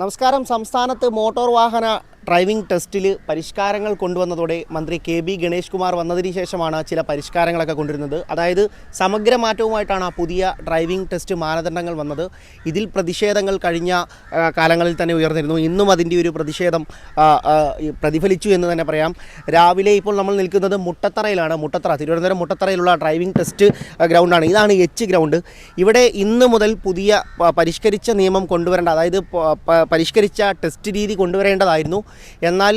നമസ്കാരം. സംസ്ഥാനത്ത് മോട്ടോർ വാഹന ഡ്രൈവിംഗ് ടെസ്റ്റിൽ പരിഷ്കാരങ്ങൾ കൊണ്ടുവന്നതോടെ മന്ത്രി കെ ബി ഗണേഷ് കുമാർ വന്നതിന് ശേഷമാണ് ചില പരിഷ്കാരങ്ങളൊക്കെ കൊണ്ടുവരുന്നത്. അതായത് സമഗ്ര മാറ്റവുമായിട്ടാണ് ആ പുതിയ ഡ്രൈവിംഗ് ടെസ്റ്റ് മാനദണ്ഡങ്ങൾ വന്നത്. ഇതിൽ പ്രതിഷേധങ്ങൾ കഴിഞ്ഞ കാലങ്ങളിൽ തന്നെ ഉയർന്നിരുന്നു. ഇന്നും അതിന്റെ ഒരു പ്രതിഷേധം പ്രതിഫലിച്ചു എന്ന് തന്നെ പറയാം. രാവിലെ ഇപ്പോൾ നമ്മൾ നിൽക്കുന്നത് മുട്ടത്തറയിലാണ്. മുട്ടത്തറ തിരുവനന്തപുരം മുട്ടത്തറയിലുള്ള ഡ്രൈവിംഗ് ടെസ്റ്റ് ഗ്രൗണ്ടാണ്. ഇതാണ് എച്ച് ഗ്രൗണ്ട്. ഇവിടെ ഇന്ന് മുതൽ പുതിയ പരിഷ്കരിച്ച നിയമം കൊണ്ടുവരേണ്ട അതായത് പരിഷ്കരിച്ച ടെസ്റ്റ് രീതി കൊണ്ടുവരേണ്ടതായിരുന്നു. എന്നാൽ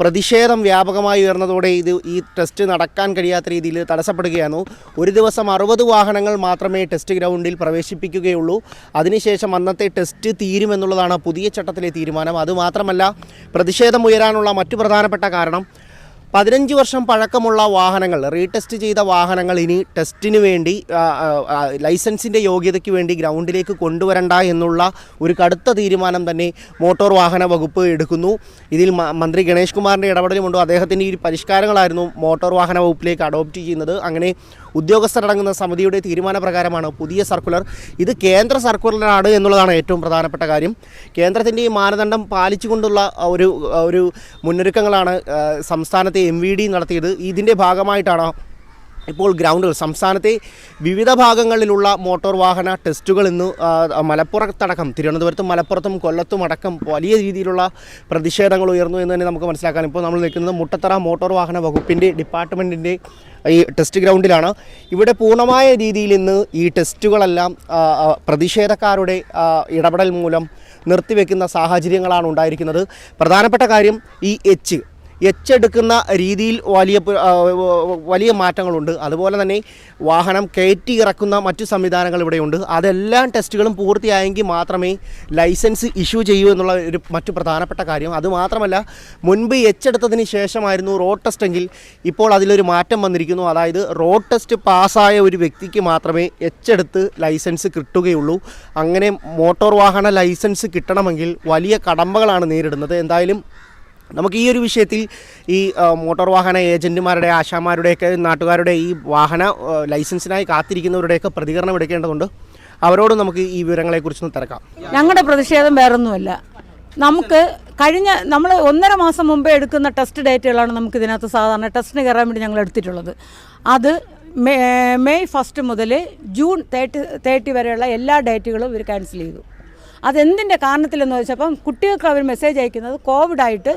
പ്രതിഷേധം വ്യാപകമായി ഉയർന്നതോടെ ഇത് ഈ ടെസ്റ്റ് നടക്കാൻ കഴിയാത്ത രീതിയിൽ തടസ്സപ്പെടുകയാണ് ഒരു ദിവസം അറുപത് വാഹനങ്ങൾ മാത്രമേ ടെസ്റ്റ് ഗ്രൗണ്ടിൽ പ്രവേശിപ്പിക്കുകയുള്ളൂ. അതിനുശേഷം അന്നത്തെ ടെസ്റ്റ് തീരുമെന്നുള്ളതാണ് പുതിയ ചട്ടത്തിലെ തീരുമാനം. അതുമാത്രമല്ല പ്രതിഷേധം ഉയരാനുള്ള മറ്റു പ്രധാനപ്പെട്ട കാരണം പതിനഞ്ച് വർഷം പഴക്കമുള്ള വാഹനങ്ങൾ റീടെസ്റ്റ് ചെയ്ത വാഹനങ്ങൾ ഇനി ടെസ്റ്റിന് വേണ്ടി ലൈസൻസിന്റെ യോഗ്യതയ്ക്ക് വേണ്ടി ഗ്രൗണ്ടിലേക്ക് കൊണ്ടുവരണ്ട എന്നുള്ള ഒരു കടുത്ത തീരുമാനം തന്നെ മോട്ടോർ വാഹന വകുപ്പ് എടുക്കുന്നു. ഇതിൽ മന്ത്രി ഗണേഷ് കുമാറിന്റെ ഇടപെടലുമുണ്ടോ അദ്ദേഹത്തിന്റെ ഈ പരിഷ്കാരങ്ങളായിരുന്നു മോട്ടോർ വാഹന വകുപ്പിലേക്ക് അഡോപ്റ്റ് ചെയ്യുന്നത്. അങ്ങനെ ഉദ്യോഗസ്ഥരടങ്ങുന്ന സമിതിയുടെ തീരുമാനപ്രകാരമാണ് പുതിയ സർക്കുലർ. ഇത് കേന്ദ്ര സർക്കുലറാണ് എന്നുള്ളതാണ് ഏറ്റവും പ്രധാനപ്പെട്ട കാര്യം. കേന്ദ്രത്തിന്റെ ഈ മാനദണ്ഡം പാലിച്ചുകൊണ്ടുള്ള ഒരു ഒരു മുന്നൊരുക്കങ്ങളാണ് സംസ്ഥാനത്തെ എം നടത്തിയത്. ഇതിന്റെ ഭാഗമായിട്ടാണ് ഇപ്പോൾ ഗ്രൗണ്ടിൽ സംസ്ഥാനത്തെ വിവിധ ഭാഗങ്ങളിലുള്ള മോട്ടോർ വാഹന ടെസ്റ്റുകൾ ഇന്ന് മലപ്പുറത്തടക്കം തിരുവനന്തപുരത്തും മലപ്പുറത്തും കൊല്ലത്തും അടക്കം വലിയ രീതിയിലുള്ള പ്രതിഷേധങ്ങൾ ഉയർന്നു എന്ന് തന്നെ നമുക്ക് മനസ്സിലാക്കാൻ ഇപ്പോൾ നമ്മൾ നിൽക്കുന്നത് മുട്ടത്തറ മോട്ടോർ വാഹന വകുപ്പിന്റെ ഡിപ്പാർട്ട്മെന്റിന്റെ ഈ ടെസ്റ്റ് ഗ്രൗണ്ടിലാണ്. ഇവിടെ പൂർണമായ രീതിയിൽ ഇന്ന് ഈ ടെസ്റ്റുകളെല്ലാം പ്രതിഷേധക്കാരുടെ ഇടപെടൽ മൂലം നിർത്തിവെക്കുന്ന സാഹചര്യങ്ങളാണ് ഉണ്ടായിരിക്കുന്നത്. പ്രധാനപ്പെട്ട കാര്യം ഈ എച്ച് എച്ച് എടുക്കുന്ന രീതിയിൽ വലിയ വലിയ മാറ്റങ്ങളുണ്ട്. അതുപോലെ തന്നെ വാഹനം കയറ്റി ഇറക്കുന്ന മറ്റു സംവിധാനങ്ങൾ ഇവിടെയുണ്ട്. അതെല്ലാം ടെസ്റ്റുകളും പൂർത്തിയായെങ്കിൽ മാത്രമേ ലൈസൻസ് ഇഷ്യൂ ചെയ്യൂ എന്നുള്ള ഒരു മറ്റു പ്രധാനപ്പെട്ട കാര്യം. അതുമാത്രമല്ല മുൻപ് എച്ചെടുത്തതിന് ശേഷമായിരുന്നു റോഡ് ടെസ്റ്റ് എങ്കിൽ ഇപ്പോൾ അതിലൊരു മാറ്റം വന്നിരിക്കുന്നു. അതായത് റോഡ് ടെസ്റ്റ് പാസ്സായ ഒരു വ്യക്തിക്ക് മാത്രമേ എച്ചെടുത്ത് ലൈസൻസ് കിട്ടുകയുള്ളൂ. അങ്ങനെ മോട്ടോർ വാഹന ലൈസൻസ് കിട്ടണമെങ്കിൽ വലിയ കടമ്പകളാണ് നേരിടുന്നത്. എന്തായാലും നമുക്ക് ഈ ഒരു വിഷയത്തിൽ ഈ മോട്ടോർ വാഹന ഏജന്റുമാരുടെ ആശാമാരുടെയൊക്കെ നാട്ടുകാരുടെ ഈ വാഹന ലൈസൻസിനായി കാത്തിരിക്കുന്നവരുടെയൊക്കെ പ്രതികരണം എടുക്കേണ്ടതുണ്ട്. അവരോട് നമുക്ക് ഈ വിവരങ്ങളെക്കുറിച്ചൊന്ന് തിരക്കാം. ഞങ്ങളുടെ പ്രതിഷേധം വേറൊന്നുമല്ല. നമുക്ക് കഴിഞ്ഞ നമ്മൾ ഒന്നര മാസം മുമ്പേ എടുക്കുന്ന ടെസ്റ്റ് ഡേറ്റുകളാണ് നമുക്ക് ഇതിനകത്ത് സാധാരണ ടെസ്റ്റിന് കയറാൻ വേണ്ടി ഞങ്ങൾ എടുത്തിട്ടുള്ളത്. അത് മെയ് ഫസ്റ്റ് മുതൽ ജൂൺ തേർട്ടി തേർട്ടി വരെയുള്ള എല്ലാ ഡേറ്റുകളും ഇവർ ക്യാൻസൽ ചെയ്തു. അതെന്തിന്റെ കാരണത്തിലെന്ന് വെച്ചപ്പം കുട്ടികൾക്ക് അവർ മെസ്സേജ് അയക്കുന്നത് കോവിഡായിട്ട്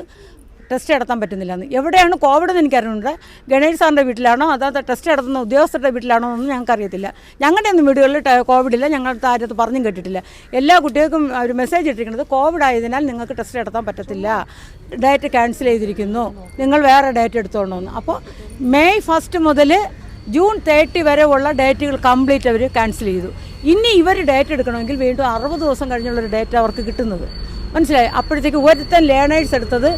ടെസ്റ്റ് നടത്താൻ പറ്റുന്നില്ല എന്ന് എവിടെയാണ് കോവിഡ് എന്ന് എനിക്കറിയുന്നുണ്ട് ഗണേഷ് സാറിന്റെ വീട്ടിലാണോ അതോ ടെസ്റ്റ് നടത്തുന്ന ഉദ്യോഗസ്ഥരുടെ വീട്ടിലാണോ എന്നൊന്നും ഞങ്ങൾക്ക് അറിയത്തില്ല ഞങ്ങളുടെ ഒന്നും വീടുകളിൽ കോവിഡില്ല ഞങ്ങളുടെ ആരത്ത് പറഞ്ഞും കേട്ടിട്ടില്ല. എല്ലാ കുട്ടികൾക്കും ഒരു മെസ്സേജ് ഇട്ടിരിക്കുന്നത് കോവിഡ് ആയതിനാൽ നിങ്ങൾക്ക് ടെസ്റ്റ് നടത്താൻ പറ്റത്തില്ല. ഡേറ്റ് ക്യാൻസൽ ചെയ്തിരിക്കുന്നു. നിങ്ങൾ വേറെ ഡേറ്റ് എടുത്തോളണമെന്ന് അപ്പോൾ മെയ് ഫസ്റ്റ് മുതൽ ജൂൺ തേർട്ടി വരെ ഉള്ള ഡേറ്റുകൾ കംപ്ലീറ്റ് അവർ ക്യാൻസൽ ചെയ്തു. ഇനി ഇവർ ഡേറ്റ് എടുക്കണമെങ്കിൽ വീണ്ടും അറുപത് ദിവസം കഴിഞ്ഞുള്ള ഒരു ഡേറ്റ് അവർക്ക് കിട്ടുന്നത്. മനസ്സിലായി? അപ്പോഴത്തേക്ക് ഒരുത്തൻ ലേണേഴ്സ് എടുത്തത്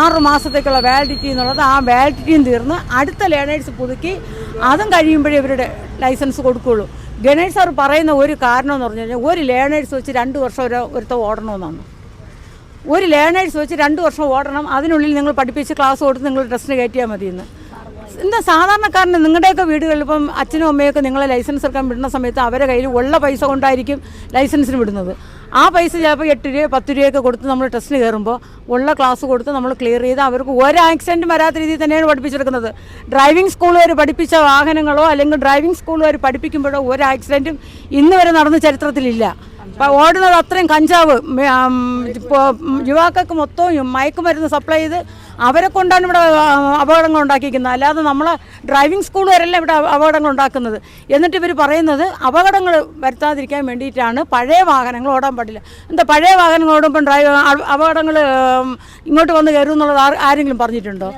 ആറ് മാസത്തേക്കുള്ള വാലിഡിറ്റി എന്നുള്ളത് ആ വാലിഡിറ്റിയും തീർന്ന് അടുത്ത ലേണേഴ്സ് പുതുക്കി അതും കഴിയുമ്പോഴേ ഇവരുടെ ലൈസൻസ് കൊടുക്കുകയുള്ളൂ. ഗണേഷ് സാർ പറയുന്ന ഒരു കാരണം എന്ന് പറഞ്ഞു കഴിഞ്ഞാൽ ഒരു ലേണേഴ്സ് വെച്ച് രണ്ട് വർഷം ഒരു ഒരുത്ത ഓടണമെന്നാണ്. ഒരു ലേണേഴ്സ് വെച്ച് രണ്ട് വർഷം ഓടണം അതിനുള്ളിൽ നിങ്ങൾ പഠിപ്പിച്ച് ക്ലാസ് കൊടുത്ത് നിങ്ങൾ ടെസ്റ്റിന് കയറ്റിയാൽ മതിയെന്ന്. എന്താ സാധാരണക്കാരന് നിങ്ങളുടെയൊക്കെ വീടുകളിൽ ഇപ്പം അച്ഛനും അമ്മയൊക്കെ നിങ്ങളെ ലൈസൻസ് എടുക്കാൻ വിടുന്ന സമയത്ത് അവരെ കയ്യിൽ ഉള്ള പൈസ കൊണ്ടായിരിക്കും ലൈസൻസിന് വിടുന്നത്. ആ പൈസ ചിലപ്പോൾ എട്ട് രൂപ പത്ത് രൂപയൊക്കെ കൊടുത്ത് നമ്മൾ ടെസ്റ്റിന് കയറുമ്പോൾ ഉള്ള ക്ലാസ് കൊടുത്ത് നമ്മൾ ക്ലിയർ ചെയ്ത് അവർക്ക് ഒരു ആക്സിഡന്റും വരാത്ത രീതിയിൽ തന്നെയാണ് പഠിപ്പിച്ചെടുക്കുന്നത്. ഡ്രൈവിംഗ് സ്കൂളുകാർ പഠിപ്പിച്ച വാഹനങ്ങളോ അല്ലെങ്കിൽ ഡ്രൈവിംഗ് സ്കൂളുകാർ പഠിപ്പിക്കുമ്പോഴോ ഒരു ആക്സിഡന്റും ഇന്ന് വരെ നടന്ന ചരിത്രത്തിലില്ല. ഓടുന്നത് അത്രയും കഞ്ചാവ് യുവാക്കൾക്ക് മൊത്തവും മയക്കുമരുന്ന് സപ്ലൈ ചെയ്ത് അവരെ കൊണ്ടാണ് ഇവിടെ അപകടങ്ങൾ ഉണ്ടാക്കിയിരിക്കുന്നത്. അല്ലാതെ നമ്മൾ ഡ്രൈവിംഗ് സ്കൂൾ വരെയല്ല ഇവിടെ അപ- അപകടങ്ങൾ ഉണ്ടാക്കുന്നത്. എന്നിട്ട് ഇവർ പറയുന്നത് അപകടങ്ങൾ വരുത്താതിരിക്കാൻ വേണ്ടിയിട്ടാണ് പഴയ വാഹനങ്ങൾ ഓടാൻ പാടില്ല. എന്താ പഴയ വാഹനങ്ങൾ ഓടുമ്പോൾ ഡ്രൈവ് അപകടങ്ങൾ ഇങ്ങോട്ട് വന്ന് കയറും എന്നുള്ളത് ആരെങ്കിലും പറഞ്ഞിട്ടുണ്ടോ?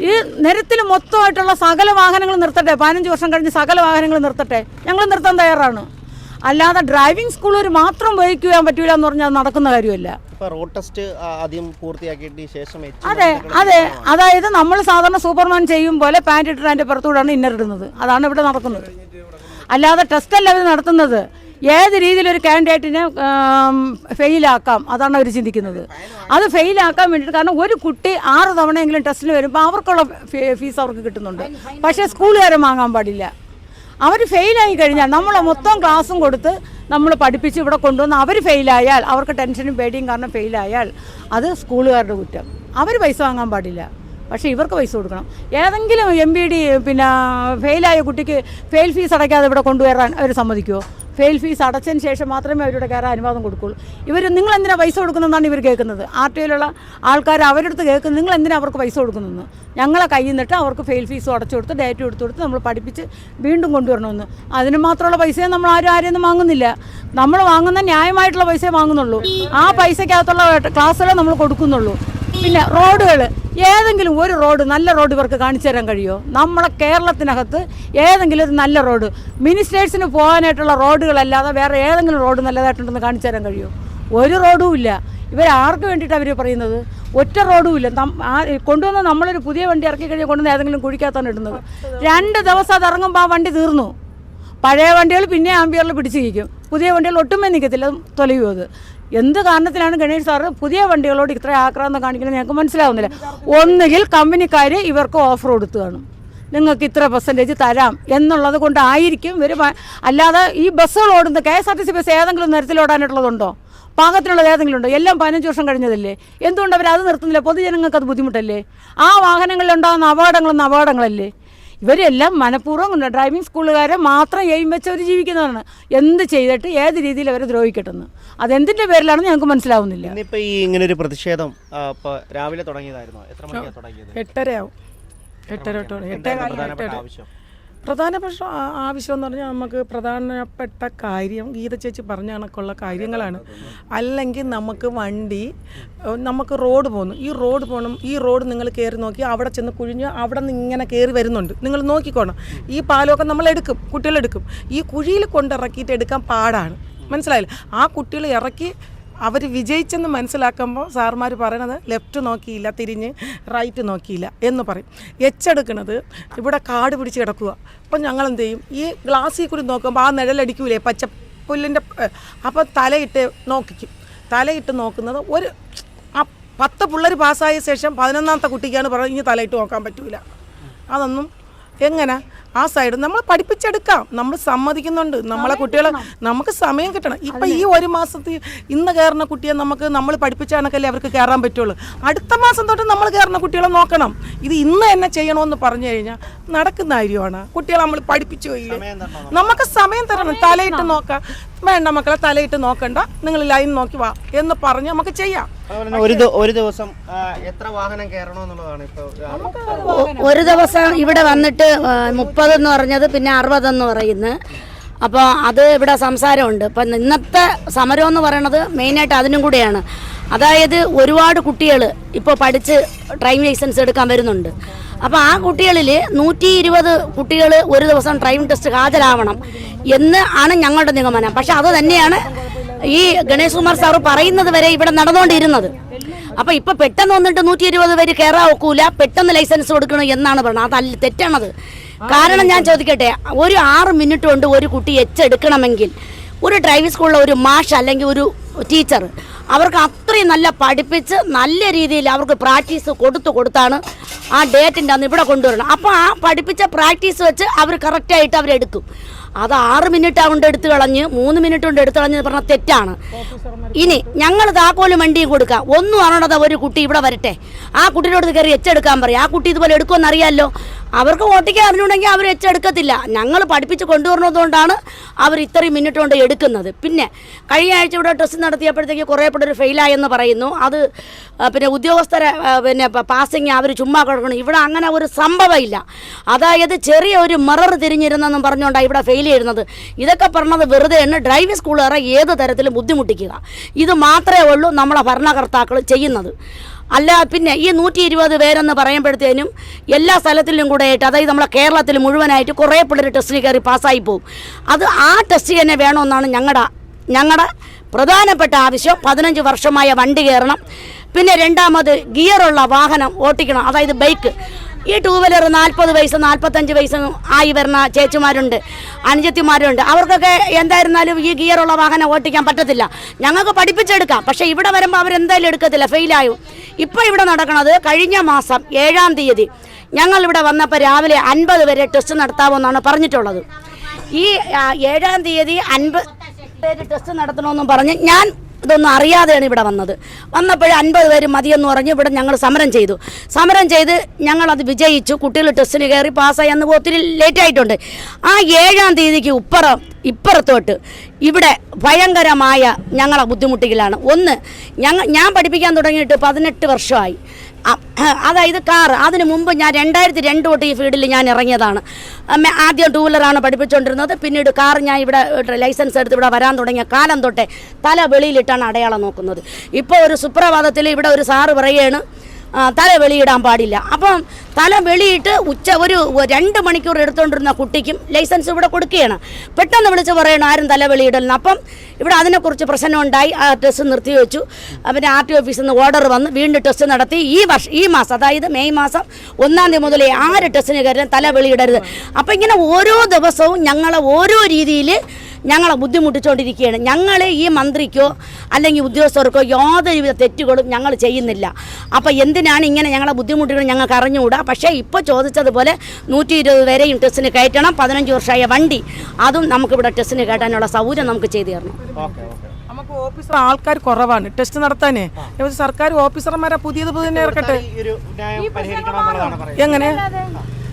ഈ നിരത്തിൽ മൊത്തമായിട്ടുള്ള സകല വാഹനങ്ങൾ നിർത്തട്ടെ. പതിനഞ്ച് വർഷം കഴിഞ്ഞ് സകല വാഹനങ്ങൾ നിർത്തട്ടെ. ഞങ്ങൾ നിർത്താൻ തയ്യാറാണ്. അല്ലാതെ ഡ്രൈവിംഗ് സ്കൂളിൽ മാത്രം ഉപയോഗിക്കാൻ പറ്റൂല എന്ന് പറഞ്ഞാൽ നടക്കുന്ന കാര്യമല്ല. റോഡ് ടെസ്റ്റ് ആദ്യം പൂർത്തിയാക്കിയിട്ട് ശേഷം അതെ അതെ. അതായത് നമ്മൾ സാധാരണ സൂപ്പർമാൻ ചെയ്യും പോലെ പാന്റ് ഇട്ടിട്ട് അതിന്റെ പുറത്തുകൂടാണ് ഇന്നർ ഇടുന്നത്. അതാണ് ഇവിടെ നടക്കുന്നത്. അല്ലാതെ ടെസ്റ്റ് അല്ല അവർ നടത്തുന്നത്. ഏത് രീതിയിൽ ഒരു കാൻഡിഡേറ്റിനെ ഫെയിലാക്കാം അതാണ് അവർ ചിന്തിക്കുന്നത്. അത് ഫെയിലാക്കാൻ വേണ്ടിയിട്ട് കാരണം ഒരു കുട്ടി ആറ് തവണയെങ്കിലും ടെസ്റ്റിന് വരുമ്പോൾ അവർക്കുള്ള ഫീസ് അവർക്ക് കിട്ടുന്നുണ്ട്. പക്ഷേ സ്കൂളുകാരെ വാങ്ങാൻ പാടില്ല. അവർ ഫെയിലായി കഴിഞ്ഞാൽ നമ്മൾ മൊത്തം ക്ലാസ്സും കൊടുത്ത് നമ്മൾ പഠിപ്പിച്ച് ഇവിടെ കൊണ്ടുവന്ന് അവർ ഫെയിലായാൽ അവർക്ക് ടെൻഷനും പേടിയും കാരണം ഫെയിലായാൽ അത് സ്കൂളുകാരുടെ കുറ്റം. അവർ പൈസ വാങ്ങാൻ പാടില്ല. പക്ഷേ ഇവർക്ക് പൈസ കൊടുക്കണം. ഏതെങ്കിലും എം ബി ഡി പിന്നെ ഫെയിലായ കുട്ടിക്ക് ഫെയിൽ ഫീസ് അടയ്ക്കാതെ ഇവിടെ കൊണ്ടുവരാൻ അവർ സമ്മതിക്കുമോ ഫെയിൽ ഫീസ് അടച്ചതിന് ശേഷം മാത്രമേ അവരുടെ കയറാൻ അനുവാദം കൊടുക്കുള്ളൂ. ഇവർ നിങ്ങൾ എന്തിനാ പൈസ കൊടുക്കുന്നതെന്നാണ് ഇവർ കേൾക്കുന്നത്? ആർ ടി ഒയിലുള്ള ആൾക്കാർ അവരുടെ അടുത്ത് കേൾക്കുന്നത് നിങ്ങൾ എന്തിനാ അവർക്ക് പൈസ കൊടുക്കുന്നതെന്ന്? ഞങ്ങളെ കയ്യിൽ നിന്നിട്ട് അവർക്ക് ഫെയിൽ ഫീസ് അടച്ചു കൊടുത്ത് ഡേറ്റ് എടുത്തു കൊടുത്ത് നമ്മൾ പഠിപ്പിച്ച് വീണ്ടും കൊണ്ടുവരണമെന്ന്. അതിന് മാത്രമുള്ള പൈസയെ നമ്മൾ ആരും ആരെയും വാങ്ങുന്നില്ല. നമ്മൾ വാങ്ങുന്ന ന്യായമായിട്ടുള്ള പൈസയെ വാങ്ങുന്നുള്ളൂ. ആ പൈസക്കകത്തുള്ള ക്ലാസ്സുകളെ നമ്മൾ കൊടുക്കുന്നുള്ളൂ. പിന്നെ റോഡുകൾ ഏതെങ്കിലും ഒരു റോഡ് നല്ല റോഡ് ഇവർക്ക് കാണിച്ചു തരാൻ കഴിയുമോ? നമ്മുടെ കേരളത്തിനകത്ത് ഏതെങ്കിലും ഒരു നല്ല റോഡ്. മിനിസ്റ്റേഴ്സിന് പോകാനായിട്ടുള്ള റോഡുകളല്ലാതെ വേറെ ഏതെങ്കിലും റോഡ് നല്ലതായിട്ടുണ്ടെന്ന് കാണിച്ചു തരാൻ കഴിയുമോ? ഒരു റോഡും ഇല്ല. ഇവർ ആർക്ക് വേണ്ടിയിട്ടാണ് അവർ പറയുന്നത്? ഒറ്റ റോഡും ഇല്ല. കൊണ്ടുവന്ന് നമ്മളൊരു പുതിയ വണ്ടി ഇറക്കി കഴിഞ്ഞാൽ കൊണ്ടുവന്ന് ഏതെങ്കിലും കുഴിക്കാത്താണ് ഇടുന്നത്. രണ്ട് ദിവസം അത് ഇറങ്ങുമ്പോൾ ആ വണ്ടി തീർന്നു. പഴയ വണ്ടികൾ പിന്നെ ആംബിയറിൽ പിടിച്ചു നിൽക്കും പുതിയ വണ്ടികൾ ഒട്ടുമേ നിൽക്കത്തില്ല തൊലയുമത് അത്. എന്ത് കാരണത്തിലാണ് ഗണേഷ് സാറ് പുതിയ വണ്ടികളോട് ഇത്ര ആക്രാന്തം കാണിക്കുന്നത് ഞങ്ങൾക്ക് മനസ്സിലാവുന്നില്ല. ഒന്നുകിൽ കമ്പനിക്കാർ ഇവർക്ക് ഓഫർ കൊടുത്തു കാണും നിങ്ങൾക്ക് ഇത്ര പെർസെന്റേജ് തരാം എന്നുള്ളത് കൊണ്ടായിരിക്കും ഇവർ അല്ലാതെ ഈ ബസ്സുകൾ ഓടുന്ന K S R T C bus ഏതെങ്കിലും നിരത്തിൽ ഓടാനായിട്ടുള്ളതുണ്ടോ? പാകത്തിനുള്ളത് ഏതെങ്കിലും ഉണ്ടോ? എല്ലാം പതിനഞ്ച് വർഷം കഴിഞ്ഞതല്ലേ? എന്തുകൊണ്ട് അവർ അത് നിർത്തുന്നില്ല? പൊതുജനങ്ങൾക്ക് അത് ബുദ്ധിമുട്ടല്ലേ? ആ വാഹനങ്ങളിലുണ്ടാകുന്ന അപകടങ്ങളൊന്നും അപകടങ്ങളല്ലേ? ഇവരെല്ലാം മനഃപൂർവം ഡ്രൈവിംഗ് സ്കൂളുകാരെ മാത്രം എയിം വെച്ച് അവർ ജീവിക്കുന്നതാണ് എന്ത് ചെയ്തിട്ട് ഏത് രീതിയിൽ അവരെ ദ്രോഹിക്കട്ടെന്ന്. അതെന്തിന്റെ പേരിലാണെന്ന് ഞങ്ങൾക്ക് മനസ്സിലാവുന്നില്ല. ഇന്നിപ്പോ ഈ ഇങ്ങനെ ഒരു പ്രതിഷേധം രാവിലെ തുടങ്ങിയതായിരുന്നു? എത്ര മണിക്കാണ് തുടങ്ങിയത്? എട്ടരയാവും. എട്ടര എട്ടര. ആവശ്യം? പ്രധാനപ്പെട്ട ആവശ്യം എന്ന് പറഞ്ഞാൽ നമുക്ക് പ്രധാനപ്പെട്ട കാര്യം ഗീത ചേച്ചി പറഞ്ഞ കണക്കുള്ള കാര്യങ്ങളാണ്. അല്ലെങ്കിൽ നമുക്ക് വണ്ടി നമുക്ക് റോഡ് പോകുന്നു ഈ റോഡ് പോകണം ഈ റോഡ് നിങ്ങൾ കയറി നോക്കി അവിടെ ചെന്ന് കുഴിഞ്ഞ് അവിടെ നിന്ന് ഇങ്ങനെ കയറി വരുന്നുണ്ട്. നിങ്ങൾ നോക്കിക്കോണം. ഈ പാലമൊക്കെ നമ്മൾ എടുക്കും കുട്ടികളെടുക്കും ഈ കുഴിയിൽ കൊണ്ടിറക്കിയിട്ട് എടുക്കാൻ പാടാണ്. മനസ്സിലായില്ല? ആ കുട്ടികൾ ഇറക്കി അവർ വിജയിച്ചെന്ന് മനസ്സിലാക്കുമ്പോൾ സാർമാർ പറയണത് ലെഫ്റ്റ് നോക്കിയില്ല തിരിഞ്ഞ് റൈറ്റ് നോക്കിയില്ല എന്ന് പറയും. എച്ചെടുക്കണത് ഇവിടെ കാട് പിടിച്ച് കിടക്കുക അപ്പം ഞങ്ങൾ എന്ത് ചെയ്യും ഈ ഗ്ലാസ്സിൽ കൂടി നോക്കുമ്പോൾ ആ നിഴലടിക്കൂലേ പച്ച പുല്ലിന്റെ അപ്പോൾ തലയിട്ട് നോക്കിക്കും. തലയിട്ട് നോക്കുന്നത് ഒരു ആ പത്ത് പിള്ളേർ പാസ്സായ ശേഷം പതിനൊന്നാമത്തെ കുട്ടിക്കാണ് പറഞ്ഞത് ഇനി തലയിട്ട് നോക്കാൻ പറ്റൂല. അതൊന്നും എങ്ങനെ? ആ സൈഡ് നമ്മൾ പഠിപ്പിച്ചെടുക്കാം. നമ്മൾ സമ്മതിക്കുന്നുണ്ട്. നമ്മളെ കുട്ടികളെ നമുക്ക് സമയം കിട്ടണം. ഇപ്പം ഈ ഒരു മാസത്തിൽ ഇന്ന് കയറുന്ന കുട്ടിയെ നമുക്ക് നമ്മൾ പഠിപ്പിച്ച കണക്കല്ലേ അവർക്ക് കയറാൻ പറ്റുള്ളൂ. അടുത്ത മാസം തൊട്ട് നമ്മൾ കയറുന്ന കുട്ടികളെ നോക്കണം. ഇത് ഇന്ന് തന്നെ ചെയ്യണമെന്ന് പറഞ്ഞു കഴിഞ്ഞാൽ നടക്കുന്ന കാര്യമാണ്. കുട്ടികളെ നമ്മൾ പഠിപ്പിച്ചു പോയില്ലേ? നമുക്ക് സമയം തരണം. തലയിട്ട് നോക്കാം. വേണ്ട മക്കളെ തലയിട്ട് നോക്കണ്ട. നിങ്ങൾ ലൈൻ നോക്കി വാ എന്ന് പറഞ്ഞ് നമുക്ക് ചെയ്യാം. ഒരു ഒരു ദിവസം എത്ര വാഹനം കയറണമെന്നുള്ളതാണ് ഇപ്പൊ ഒരു ദിവസം ഇവിടെ വന്നിട്ട് മുപ്പത് എന്ന് പറഞ്ഞത് പിന്നെ അറുപതെന്ന് പറയുന്നു. അപ്പോൾ അത് ഇവിടെ സംസാരമുണ്ട്. ഇപ്പം ഇന്നത്തെ സമരം എന്ന് പറയണത് മെയിനായിട്ട് അതിനും കൂടെയാണ്. അതായത് ഒരുപാട് കുട്ടികൾ ഇപ്പോൾ പഠിച്ച് ഡ്രൈവിംഗ് ലൈസൻസ് എടുക്കാൻ വരുന്നുണ്ട്. അപ്പോൾ ആ കുട്ടികളിൽ നൂറ്റി ഇരുപത് കുട്ടികൾ ഒരു ദിവസം ഡ്രൈവിംഗ് ടെസ്റ്റ് ഹാജരാവണം എന്ന് ആണ് ഞങ്ങളുടെ നിഗമനം. പക്ഷെ അത് തന്നെയാണ് ഈ ഗണേഷ് കുമാർ സാറ് പറയുന്നത് വരെ ഇവിടെ നടന്നുകൊണ്ടിരുന്നത്. അപ്പൊ ഇപ്പൊ പെട്ടെന്ന് വന്നിട്ട് നൂറ്റി ഇരുപത് പേര് കയറാൻ ഒക്കൂല പെട്ടെന്ന് ലൈസൻസ് കൊടുക്കണം എന്നാണ് പറഞ്ഞത്. അതല്ല തെറ്റാണത്. കാരണം ഞാൻ ചോദിക്കട്ടെ ഒരു ആറ് മിനിറ്റ് കൊണ്ട് ഒരു കുട്ടി എച്ച് എടുക്കണമെങ്കിൽ ഒരു ഡ്രൈവിംഗ് സ്കൂളിലെ ഒരു മാഷ് അല്ലെങ്കിൽ ഒരു ടീച്ചർ അവർക്ക് അത്രയും നല്ല പഠിപ്പിച്ച് നല്ല രീതിയിൽ അവർക്ക് പ്രാക്ടീസ് കൊടുത്തു കൊടുത്താണ് ആ ഡേറ്റിന്റെ അന്ന് ഇവിടെ കൊണ്ടുവരണം. അപ്പോൾ ആ പഠിപ്പിച്ച പ്രാക്ടീസ് വെച്ച് അവർ കറക്റ്റായിട്ട് അവരെടുക്കും. അത് ആറ് മിനിറ്റ് കൊണ്ട് എടുത്തു കളഞ്ഞ് മൂന്ന് മിനിറ്റ് കൊണ്ട് എടുത്തു കളഞ്ഞ് പറഞ്ഞ തെറ്റാണ്. ഇനി ഞങ്ങൾ താക്കോലും വണ്ടിയും കൊടുക്കാം. ഒന്നും അറിയണത് ഒരു കുട്ടി ഇവിടെ വരട്ടെ. ആ കുട്ടിയുടെ അടുത്ത് കയറി എച്ചെടുക്കാൻ പറയും. ആ കുട്ടി ഇതുപോലെ എടുക്കുമെന്ന് അറിയാമല്ലോ അവർക്ക് ഓട്ടിക്കാൻ അറിഞ്ഞുണ്ടെങ്കിൽ അവർ എച്ചെടുക്കത്തില്ല ഞങ്ങൾ പഠിപ്പിച്ച് കൊണ്ടുവരുന്നതുകൊണ്ടാണ് അവർ ഇത്രയും മിനിറ്റ് കൊണ്ട് എടുക്കുന്നത്. പിന്നെ കഴിഞ്ഞ ആഴ്ച ഇവിടെ ടെസ്റ്റ് നടത്തിയപ്പോഴത്തേക്ക് കുറേ പിള്ളേർ ഫെയിലായെന്ന് പറയുന്നു. അത് പിന്നെ ഉദ്യോഗസ്ഥരെ പിന്നെ പാസിങ് അവർ ചുമ്മാ കൊടുക്കണം ഇവിടെ അങ്ങനെ ഒരു സംഭവമില്ല. അതായത് ചെറിയ ഒരു മിറർ തിരിഞ്ഞിരുന്നെന്നും പറഞ്ഞുകൊണ്ടാണ് ഇവിടെ ഫെയിൽ ചെയ്യുന്നത്. ഇതൊക്കെ പറഞ്ഞത് വെറുതെ വെറുതെയാണ് ഡ്രൈവിംഗ് സ്കൂളുകാരെ ഏത് തരത്തിലും ബുദ്ധിമുട്ടിക്കുക. ഇത് മാത്രമേ ഉള്ളൂ നമ്മളെ ഭരണകർത്താക്കൾ ചെയ്യുന്നത്. അല്ല പിന്നെ ഈ നൂറ്റി ഇരുപത് പേരെന്ന് പറയുമ്പോഴത്തേനും എല്ലാ സ്ഥലത്തിലും കൂടെ ആയിട്ട് അതായത് നമ്മളെ കേരളത്തിൽ മുഴുവനായിട്ട് കുറേ പിള്ളേർ ടെസ്റ്റിൽ കയറി പാസ്സായി പോകും അത് ആ ടെസ്റ്റ് തന്നെ വേണമെന്നാണ് ഞങ്ങളുടെ ഞങ്ങളുടെ പ്രധാനപ്പെട്ട ആവശ്യം. പതിനഞ്ച് വർഷമായ വണ്ടി കയറണം. പിന്നെ രണ്ടാമത് ഗിയറുള്ള വാഹനം ഓട്ടിക്കണം. അതായത് ബൈക്ക്. ഈ ടൂ വീലർ നാൽപ്പത് വയസ്സ് നാൽപ്പത്തഞ്ച് വയസ്സ് ആയി വരുന്ന ചേച്ചിമാരുണ്ട് അനുജത്തിമാരുണ്ട്. അവർക്കൊക്കെ എന്തായിരുന്നാലും ഈ ഗിയറുള്ള വാഹനം ഓട്ടിക്കാൻ പറ്റത്തില്ല. ഞങ്ങൾക്ക് പഠിപ്പിച്ചെടുക്കാം. പക്ഷേ ഇവിടെ വരുമ്പോൾ അവരെന്തായാലും എടുക്കത്തില്ല. ഫെയിലായും? ഇപ്പോൾ ഇവിടെ നടക്കുന്നത് കഴിഞ്ഞ മാസം ഏഴാം തീയതി. ഞങ്ങൾ ഇവിടെ വന്നപ്പോൾ രാവിലെ അൻപത് വരെ ടെസ്റ്റ് നടത്താമെന്നാണ് പറഞ്ഞിട്ടുള്ളത്. ഈ ഏഴാം തീയതി അൻപത് പേര് ടെസ്റ്റ് നടത്തണമെന്നും പറഞ്ഞ് ഞാൻ ഇതൊന്നും അറിയാതെയാണ് ഇവിടെ വന്നത്. വന്നപ്പോൾ അൻപത് പേര് മതിയെന്ന് പറഞ്ഞ് ഇവിടെ ഞങ്ങൾ സമരം ചെയ്തു. സമരം ചെയ്ത് ഞങ്ങളത് വിജയിച്ചു. കുട്ടികൾ ടെസ്റ്റിന് കയറി പാസ്സായി അന്ന് ഒത്തിരി ലേറ്റ് ആയിട്ടുണ്ട്. ആ ഏഴാം തീയതിക്ക് ഉപ്പുറം ഇപ്പുറത്തോട്ട്. ഇവിടെ ഭയങ്കരമായ ഞങ്ങളെ ബുദ്ധിമുട്ടുകളാണ് ഒന്ന് ഞങ്ങൾ ഞാൻ പഠിപ്പിക്കാൻ തുടങ്ങിയിട്ട് പതിനെട്ട് വർഷമായി. അതായത് കാർ അതിന് മുമ്പ് ഞാൻ രണ്ടായിരത്തി രണ്ട് തൊട്ട് ഈ ഫീൽഡിൽ ഞാൻ ഇറങ്ങിയതാണ്. ആദ്യം ടൂ വീലറാണ് പഠിപ്പിച്ചുകൊണ്ടിരുന്നത് പിന്നീട് കാർ ഞാൻ ഇവിടെ ലൈസൻസ് എടുത്ത് ഇവിടെ വരാൻ തുടങ്ങിയ കാലം തൊട്ടേ തല വെളിയിലിട്ടാണ് അടയാളം നോക്കുന്നത്. ഇപ്പോൾ ഒരു സുപ്രഭാതത്തിൽ ഇവിടെ ഒരു സാറ് പറയുകയാണ് തല വെളിയിടാൻ പാടില്ല. അപ്പം തല വെളിയിട്ട് ഉച്ച ഒരു രണ്ട് മണിക്കൂർ എടുത്തുകൊണ്ടിരുന്ന കുട്ടിക്കും ലൈസൻസ് ഇവിടെ കൊടുക്കുകയാണ്. പെട്ടെന്ന് വിളിച്ച് പറയണം ആരും തല വെളിയിടലെന്ന് അപ്പം ഇവിടെ അതിനെക്കുറിച്ച് പ്രശ്നം ഉണ്ടായി ആ ടെസ്റ്റ് നിർത്തിവെച്ചു പിന്നെ ആർ ടി ഓഫീസിൽ നിന്ന് ഓർഡർ വന്ന് വീണ്ടും ടെസ്റ്റ് നടത്തി. ഈ വർഷം ഈ മാസം അതായത് മെയ് മാസം ഒന്നാം തീയതി മുതൽ ആറ് ടെസ്റ്റിന് കയറി തല വെളിയിടരുത്. അപ്പം ഇങ്ങനെ ഓരോ ദിവസവും ഞങ്ങളെ ഓരോ രീതിയിൽ ഞങ്ങളെ ബുദ്ധിമുട്ടിച്ചുകൊണ്ടിരിക്കുകയാണ് ഞങ്ങൾ ഈ മന്ത്രിക്കോ അല്ലെങ്കിൽ ഉദ്യോഗസ്ഥർക്കോ യാതൊരുവിധ തെറ്റുകളും ഞങ്ങൾ ചെയ്യുന്നില്ല. അപ്പോൾ എന്തിനാണ് ഇങ്ങനെ ഞങ്ങളെ ബുദ്ധിമുട്ടുകൾ ഞങ്ങൾക്ക് അറിഞ്ഞുകൂടാ? പക്ഷേ ഇപ്പോൾ ചോദിച്ചതുപോലെ നൂറ്റി ഇരുപത് വരെയും ടെസ്റ്റിന് കയറ്റണം. പതിനഞ്ച് വർഷമായ വണ്ടി. അതും നമുക്കിവിടെ ടെസ്റ്റിന് കയറ്റാനുള്ള സൗകര്യം നമുക്ക് ചെയ്തു തരണം. Okay okay. നമുക്ക് ഓഫീസർ ആൾക്കാർ കുറവാണ്. ടെസ്റ്റ് നടത്താനേ. സർക്കാർ ഓഫീസർമാരെ പുതിയത് പുതിയ ഇറക്കട്ടെ? എങ്ങനെ?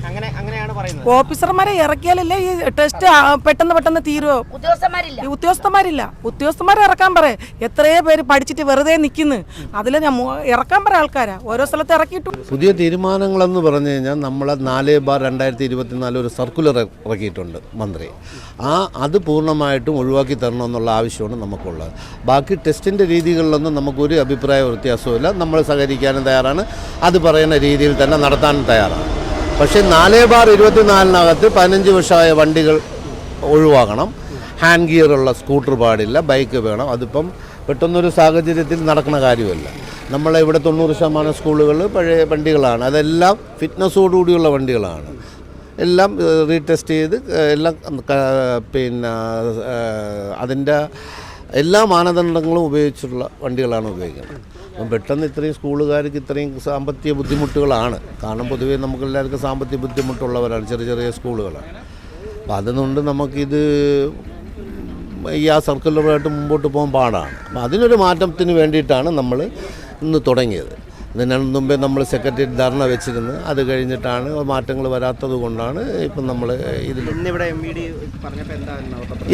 അങ്ങനെ അങ്ങനെയാണ് പറയുന്നത്. ഓഫീസർമാരെ ഇറക്കിയാലല്ലേ ഈ ടെസ്റ്റ് പെട്ടെന്ന് പെട്ടെന്ന് തീരുവോ ഉദ്യോഗസ്ഥന്മാരില്ല. ഉദ്യോഗസ്ഥന്മാരില്ല. ഉദ്യോഗസ്ഥന്മാരെ ഇറക്കാൻ പറ എത്രയോ പേര് പഠിച്ചിട്ട് വെറുതെ നിൽക്കുന്നു അതിൽ ഞാൻ ഇറക്കാൻ പറ ആൾക്കാരാ. ഓരോ സ്ഥലത്ത് ഇറക്കിയിട്ടു. പുതിയ തീരുമാനങ്ങളെന്ന് പറഞ്ഞു കഴിഞ്ഞാൽ നമ്മൾ നാല് ബാർ രണ്ടായിരത്തി ഇരുപത്തിനാല് ഒരു സർക്കുലർ ഇറക്കിയിട്ടുണ്ട് മന്ത്രി. ആ അത് പൂർണമായിട്ടും ഒഴിവാക്കി തരണമെന്നുള്ള ആവശ്യമാണ് നമുക്കുള്ളത്. ബാക്കി ടെസ്റ്റിന്റെ രീതികളിലൊന്നും നമുക്കൊരു അഭിപ്രായ വ്യത്യാസവുമില്ല. നമ്മൾ സഹകരിക്കാനും തയ്യാറാണ്. അത് പറയുന്ന രീതിയിൽ തന്നെ നടത്താനും തയ്യാറാണ്. പക്ഷേ നാല് ബാർ ഇരുപത്തിനാലിനകത്ത് പതിനഞ്ച് വർഷമായ വണ്ടികൾ ഒഴിവാക്കണം ഹാൻഡ് ഗിയറുള്ള സ്കൂട്ടർ പാടില്ല ബൈക്ക് വേണം. അതിപ്പം പെട്ടെന്നൊരു സാഹചര്യത്തിൽ നടക്കുന്ന കാര്യമല്ല. നമ്മളെ ഇവിടെ തൊണ്ണൂറ് ശതമാനം സ്കൂളുകൾ പഴയ വണ്ടികളാണ്. അതെല്ലാം ഫിറ്റ്നസ്സോടുകൂടിയുള്ള വണ്ടികളാണ്. എല്ലാം റീടെസ്റ്റ് ചെയ്ത് എല്ലാം പിന്നെ അതിന്റെ എല്ലാ മാനദണ്ഡങ്ങളും ഉപയോഗിച്ചിട്ടുള്ള വണ്ടികളാണ് ഉപയോഗിക്കുന്നത്. അപ്പം പെട്ടെന്ന് ഇത്രയും സ്കൂളുകാർക്ക് ഇത്രയും സാമ്പത്തിക ബുദ്ധിമുട്ടുകളാണ്. കാരണം പൊതുവേ നമുക്ക് എല്ലാവർക്കും സാമ്പത്തിക ബുദ്ധിമുട്ടുള്ളവരാണ് ചെറിയ ചെറിയ സ്കൂളുകളാണ്. അപ്പം അതുകൊണ്ട് നമുക്കിത് ഈ ആ സർക്കുലറുമായിട്ട് മുമ്പോട്ട് പോകാൻ പാടാണ്. അപ്പം അതിനൊരു മാറ്റത്തിന് വേണ്ടിയിട്ടാണ് നമ്മൾ ഇന്ന് തുടങ്ങിയത്. ഇതിന് മുമ്പേ നമ്മൾ സെക്രട്ടറി ധർണ വെച്ചിരുന്നു. അത് കഴിഞ്ഞിട്ടാണ് മാറ്റങ്ങൾ വരാത്തത് കൊണ്ടാണ് ഇപ്പം നമ്മൾ ഇതിൽ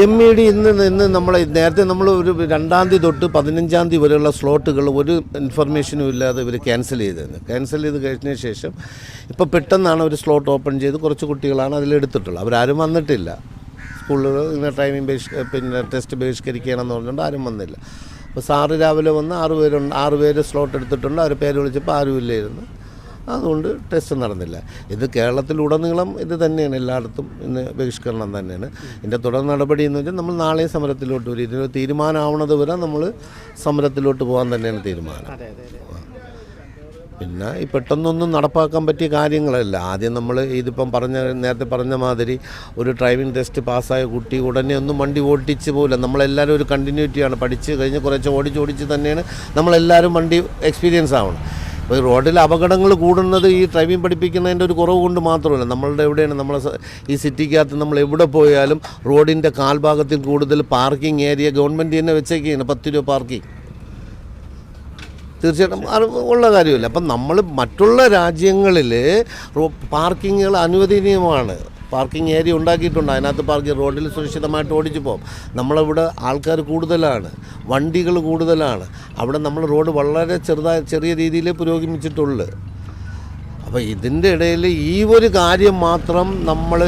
എം ഇ ഡി ഇന്ന് ഇന്ന് നമ്മൾ നേരത്തെ നമ്മൾ ഒരു രണ്ടാം തീയതി തൊട്ട് പതിനഞ്ചാം തീയതി വരെയുള്ള സ്ലോട്ടുകൾ ഒരു ഇൻഫർമേഷനും ഇല്ലാതെ ഇവർ ക്യാൻസൽ ചെയ്തിരുന്നു. ക്യാൻസൽ ചെയ്ത് കഴിഞ്ഞ ശേഷം ഇപ്പോൾ പെട്ടെന്നാണ് ഒരു സ്ലോട്ട് ഓപ്പൺ ചെയ്ത് കുറച്ച് കുട്ടികളാണ് അതിലെടുത്തിട്ടുള്ളത് അവരാരും വന്നിട്ടില്ല. സ്കൂളുകൾ ഇങ്ങനെ ടൈമിംഗ് ബഹിഷ് പിന്നെ ടെസ്റ്റ് ബഹിഷ്കരിക്കണം എന്ന് പറഞ്ഞുകൊണ്ട് ആരും വന്നില്ല. അപ്പോൾ സാറ് രാവിലെ വന്ന് ആറ് പേരുണ്ട് ആറ് പേര് സ്ലോട്ട് എടുത്തിട്ടുണ്ട്. അവർ പേര് വിളിച്ചപ്പോൾ ആരും ഇല്ലായിരുന്നു. അതുകൊണ്ട് ടെസ്റ്റ് നടന്നില്ല. ഇത് കേരളത്തിലുടനീളം ഇത് തന്നെയാണ് എല്ലായിടത്തും ഇന്ന് ബഹിഷ്കരണം തന്നെയാണ്. ഇതിന്റെ തുടർ നടപടി എന്ന് വെച്ചാൽ നമ്മൾ നാളെ സമരത്തിലോട്ട് വരും. ഇതിന് തീരുമാനമാവണത് വരെ നമ്മൾ സമരത്തിലോട്ട് പോകാൻ തന്നെയാണ് തീരുമാനം. പിന്നെ ഈ പെട്ടെന്നൊന്നും നടപ്പാക്കാൻ പറ്റിയ കാര്യങ്ങളല്ല. ആദ്യം നമ്മൾ ഇതിപ്പം പറഞ്ഞ നേരത്തെ പറഞ്ഞ മാതിരി ഒരു ഡ്രൈവിംഗ് ടെസ്റ്റ് പാസ്സായ കുട്ടി ഉടനെ ഒന്നും വണ്ടി ഓടിച്ച് പോകില്ല നമ്മളെല്ലാവരും ഒരു കണ്ടിന്യൂറ്റിയാണ് പഠിച്ച് കഴിഞ്ഞ് കുറച്ച് ഓടിച്ച് ഓടിച്ച് തന്നെയാണ് നമ്മളെല്ലാവരും വണ്ടി എക്സ്പീരിയൻസ് ആവണം. അപ്പോൾ റോഡിൽ അപകടങ്ങൾ കൂടുന്നത് ഈ ഡ്രൈവിംഗ് പഠിപ്പിക്കുന്നതിന്റെ ഒരു കുറവ് കൊണ്ട് മാത്രമല്ല. നമ്മളുടെ എവിടെയാണ്? നമ്മളെ ഈ സിറ്റിക്കകത്ത് നമ്മൾ എവിടെ പോയാലും റോഡിന്റെ കാൽഭാഗത്തിൽ കൂടുതൽ പാർക്കിംഗ് ഏരിയ ഗവൺമെന്റ് തന്നെ വെച്ചേക്കാണ് പത്ത് രൂപ പാർക്കിംഗ് തീർച്ചയായിട്ടും ഉള്ള കാര്യമില്ല. അപ്പം നമ്മൾ മറ്റുള്ള രാജ്യങ്ങളിൽ പാർക്കിങ്ങുകൾ അനുവദനീയമാണ്. പാർക്കിംഗ് ഏരിയ ഉണ്ടാക്കിയിട്ടുണ്ട്. അതിനകത്ത് പാർക്ക് റോഡിൽ സുരക്ഷിതമായിട്ട് ഓടിച്ചു പോകും നമ്മളിവിടെ ആൾക്കാർ കൂടുതലാണ്. വണ്ടികൾ കൂടുതലാണ്. അവിടെ നമ്മൾ റോഡ് വളരെ ചെറുതായ ചെറിയ രീതിയിൽ പുരോഗമിച്ചിട്ടുള്ളു. അപ്പോൾ ഇതിന്റെ ഇടയിൽ ഈ ഒരു കാര്യം മാത്രം നമ്മൾ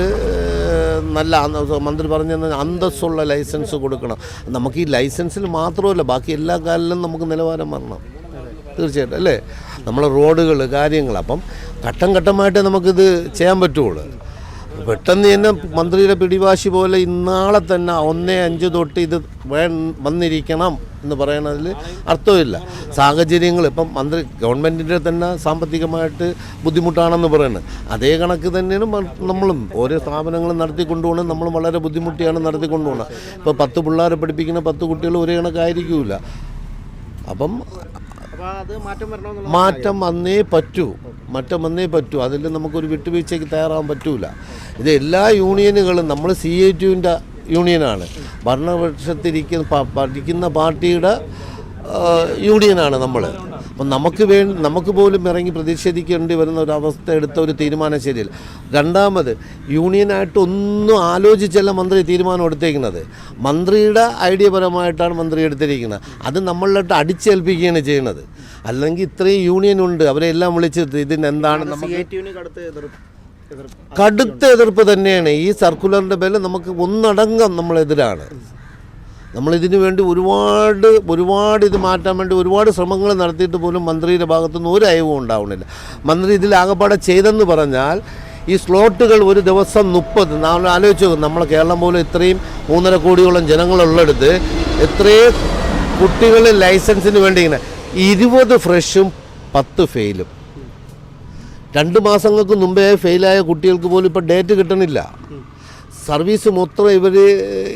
നല്ല മന്ത്രി പറഞ്ഞ അന്തസ്സുള്ള ലൈസൻസ് കൊടുക്കണം. നമുക്ക് ഈ ലൈസൻസിൽ മാത്രമല്ല ബാക്കി എല്ലാ കാലിലും നമുക്ക് നിലവാരം വരണം. തീർച്ചയായിട്ടും അല്ലേ? നമ്മളെ റോഡുകൾ കാര്യങ്ങൾ അപ്പം ഘട്ടം ഘട്ടമായിട്ടേ നമുക്കിത് ചെയ്യാൻ പറ്റുള്ളൂ. പെട്ടെന്ന് തന്നെ മന്ത്രിയുടെ പിടിവാശി പോലെ ഇന്നാളെ തന്നെ ഒന്നേ അഞ്ച് തൊട്ട് ഇത് വേ വന്നിരിക്കണം എന്ന് പറയുന്നതിൽ അർത്ഥമില്ല. സാഹചര്യങ്ങൾ ഇപ്പം മന്ത്രി ഗവൺമെന്റിന്റെ തന്നെ സാമ്പത്തികമായിട്ട് ബുദ്ധിമുട്ടാണെന്ന് പറയുന്നത്. അതേ കണക്ക് തന്നെയാണ് നമ്മളും. ഓരോ സ്ഥാപനങ്ങളും നടത്തിക്കൊണ്ടുപോകണം നമ്മളും വളരെ ബുദ്ധിമുട്ടിയാണ് നടത്തിക്കൊണ്ടുപോകണം ഇപ്പോൾ പത്ത് പിള്ളേരെ പഠിപ്പിക്കുന്ന പത്ത് കുട്ടികൾ ഒരേ കണക്കായിരിക്കില്ല അപ്പം മാറ്റം വന്നേ പറ്റൂ. മാറ്റം വന്നേ പറ്റൂ. അതിൽ നമുക്കൊരു വിട്ടുവീഴ്ചയ്ക്ക് തയ്യാറാകാൻ പറ്റൂല. ഇത് എല്ലാ യൂണിയനുകളും നമ്മൾ സി ഐ ടിയുവിന്റെ യൂണിയനാണ്. ഭരണപക്ഷത്തിരിക്കുന്ന പഠിക്കുന്ന പാർട്ടിയുടെ യൂണിയനാണ് നമ്മൾ അപ്പം നമുക്ക് വേ നമുക്ക് പോലും ഇറങ്ങി പ്രതിഷേധിക്കേണ്ടി വരുന്ന ഒരു അവസ്ഥ എടുത്ത ഒരു തീരുമാനം ശരിയല്ല. രണ്ടാമത് യൂണിയനായിട്ട് ഒന്നും ആലോചിച്ചല്ല മന്ത്രി തീരുമാനം എടുത്തേക്കുന്നത്. മന്ത്രിയുടെ ഐഡിയ പരമായിട്ടാണ് മന്ത്രി എടുത്തിരിക്കുന്നത്. അത് നമ്മളിലോട്ട് അടിച്ചേൽപ്പിക്കുകയാണ് ചെയ്യുന്നത്. അല്ലെങ്കിൽ ഇത്രയും യൂണിയൻ ഉണ്ട് അവരെ എല്ലാം വിളിച്ചിട്ട് ഇതിനെന്താണ് നമുക്ക് കടുത്ത എതിർപ്പ് തന്നെയാണ്. ഈ സർക്കുലറിന്റെ പേരിൽ നമുക്ക് ഒന്നടങ്കം നമ്മളെതിരാണ്. നമ്മളിതിനു വേണ്ടി ഒരുപാട് ഒരുപാട് ഇത് മാറ്റാൻ വേണ്ടി ഒരുപാട് ശ്രമങ്ങൾ നടത്തിയിട്ട് പോലും മന്ത്രിയുടെ ഭാഗത്തുനിന്ന് ഒരു അയവും ഉണ്ടാവുന്നില്ല മന്ത്രി ഇതിൽ ആകപ്പാടെ ചെയ്തെന്ന് പറഞ്ഞാൽ ഈ സ്ലോട്ടുകൾ ഒരു ദിവസം മുപ്പത് നമ്മൾ ആലോചിച്ച് നമ്മളെ കേരളം പോലും ഇത്രയും മൂന്നര കോടിയോളം ജനങ്ങളുള്ളിടത്ത് എത്രയും കുട്ടികൾ ലൈസൻസിന് വേണ്ടി ഇങ്ങനെ ഇരുപത് ഫ്രഷും പത്ത് ഫെയിലും. രണ്ട് മാസങ്ങൾക്ക് മുമ്പേ ഫെയിലായ കുട്ടികൾക്ക് പോലും ഇപ്പോൾ ഡേറ്റ് കിട്ടണില്ല. സർവീസ് മൊത്തം ഇവർ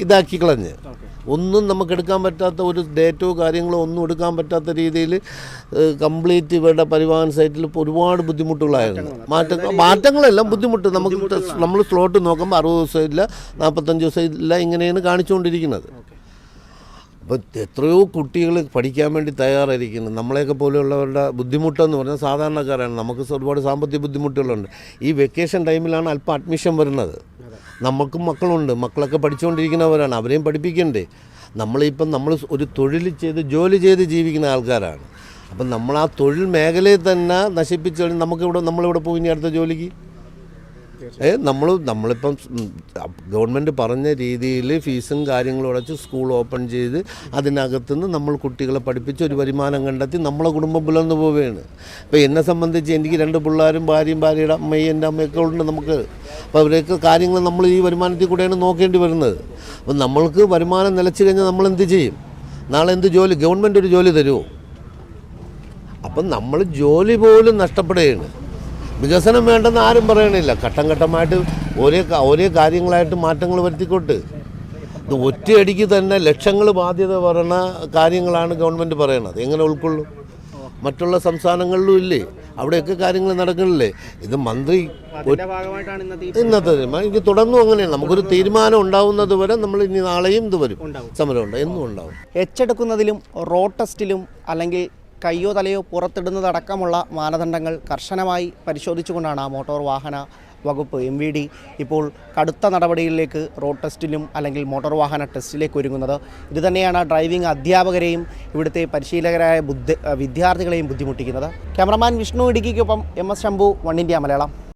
ഇതാക്കി കളഞ്ഞ്. ഒന്നും നമുക്ക് എടുക്കാൻ പറ്റാത്ത ഒരു ഡേറ്റോ കാര്യങ്ങളോ ഒന്നും എടുക്കാൻ പറ്റാത്ത രീതിയിൽ കംപ്ലീറ്റ് ഇവരുടെ പരിവാഹൻ സൈറ്റിൽ ഇപ്പോൾ ഒരുപാട് ബുദ്ധിമുട്ടുകളായിരുന്നു. മാറ്റങ്ങൾ മാറ്റങ്ങളെല്ലാം ബുദ്ധിമുട്ട്. നമുക്ക് നമ്മൾ സ്ലോട്ട് നോക്കുമ്പോൾ അറുപത് ദിവസം ഇല്ല നാൽപ്പത്തഞ്ച് ദിവസം ഇല്ല ഇങ്ങനെയാണ് കാണിച്ചുകൊണ്ടിരിക്കുന്നത്. അപ്പോൾ എത്രയോ കുട്ടികൾ പഠിക്കാൻ വേണ്ടി തയ്യാറായിരിക്കുന്നു. നമ്മളെയൊക്കെ പോലെയുള്ളവരുടെ ബുദ്ധിമുട്ടെന്ന് പറഞ്ഞാൽ സാധാരണക്കാരാണ്. നമുക്ക് ഒരുപാട് സാമ്പത്തിക ബുദ്ധിമുട്ടുകളുണ്ട്. ഈ വെക്കേഷൻ ടൈമിലാണ് അല്പം അഡ്മിഷൻ വരുന്നത്. നമുക്കും മക്കളുണ്ട്. മക്കളൊക്കെ പഠിച്ചുകൊണ്ടിരിക്കുന്നവരാണ്. അവരെയും പഠിപ്പിക്കണ്ടേ? നമ്മളിപ്പം നമ്മൾ ഒരു തൊഴിൽ ചെയ്ത് ജോലി ചെയ്ത് ജീവിക്കുന്ന ആൾക്കാരാണ്. അപ്പം നമ്മൾ ആ തൊഴിൽ മേഖലയിൽ തന്നെ നശിപ്പിച്ചു നമുക്കിവിടെ നമ്മളിവിടെ പോയി ഇനി അടുത്ത ജോലിക്ക്? നമ്മൾ നമ്മളിപ്പം ഗവൺമെന്റ് പറഞ്ഞ രീതിയിൽ ഫീസും കാര്യങ്ങളും അടച്ച് സ്കൂൾ ഓപ്പൺ ചെയ്ത് അതിനകത്തുനിന്ന് നമ്മൾ കുട്ടികളെ പഠിപ്പിച്ച് ഒരു വരുമാനം കണ്ടെത്തി നമ്മളെ കുടുംബം പുലർന്നു പോവുകയാണ്. അപ്പോൾ എന്നെ സംബന്ധിച്ച് എനിക്ക് രണ്ട് പിള്ളേരും ഭാര്യയും ഭാര്യയുടെ അമ്മയും എന്റെ അമ്മയൊക്കെ ഉണ്ട് നമുക്ക്. അപ്പോൾ അവരെയൊക്കെ കാര്യങ്ങൾ നമ്മൾ ഈ വരുമാനത്തിൽ കൂടെയാണ് നോക്കേണ്ടി വരുന്നത്. അപ്പം നമ്മൾക്ക് വരുമാനം നിലച്ചു കഴിഞ്ഞാൽ നമ്മൾ എന്ത് ചെയ്യും? നാളെ എന്ത് ജോലി? ഗവൺമെന്റ് ഒരു ജോലി തരുമോ? അപ്പം നമ്മൾ ജോലി പോലും നഷ്ടപ്പെടുകയാണ്. വികസനം വേണ്ടെന്ന് ആരും പറയണില്ല. ഘട്ടം ഘട്ടമായിട്ട് ഒരേ ഒരേ കാര്യങ്ങളായിട്ട് മാറ്റങ്ങൾ വരുത്തിക്കോട്ട് ഇത് ഒറ്റയടിക്ക് തന്നെ ലക്ഷങ്ങൾ ബാധ്യത പറയുന്ന കാര്യങ്ങളാണ് ഗവൺമെന്റ് പറയണത്. എങ്ങനെ ഉൾക്കൊള്ളും? മറ്റുള്ള സംസ്ഥാനങ്ങളിലും ഇല്ലേ? അവിടെയൊക്കെ കാര്യങ്ങൾ നടക്കണില്ലേ ഇത് മന്ത്രി അതിന്റെ ഭാഗമായിട്ടാണ് ഇന്നത്തെ തീരുമാനം. ഇനി തുടർന്നും അങ്ങനെയാണ്. നമുക്കൊരു തീരുമാനം ഉണ്ടാവുന്നത് വരെ നമ്മൾ ഇനി നാളെയും ഇത് വരും. സമരം ഉണ്ട്. എന്നും ഉണ്ടാവും. എച്ചെടുക്കുന്നതിലും റോഡ് ടെസ്റ്റിലും അല്ലെങ്കിൽ കയ്യോ തലയോ പുറത്തിടുന്നതടക്കമുള്ള മാനദണ്ഡങ്ങൾ കർശനമായി പരിശോധിച്ചുകൊണ്ടാണ് മോട്ടോർ വാഹന വകുപ്പ് എം വി ഡി ഇപ്പോൾ കടുത്ത നടപടികളിലേക്ക് റോഡ് ടെസ്റ്റിലും അല്ലെങ്കിൽ മോട്ടോർ വാഹന ടെസ്റ്റിലേക്ക് ഒരുങ്ങുന്നത്. ഇതുതന്നെയാണ് ഡ്രൈവിംഗ് അധ്യാപകരെയും ഇവിടുത്തെ പരിശീലകരായ ബുദ്ധി വിദ്യാർത്ഥികളെയും ബുദ്ധിമുട്ടിക്കുന്നത്. Cameraman Vishnu ഇടുക്കിക്കൊപ്പം M S Shambhu one India Malayalam.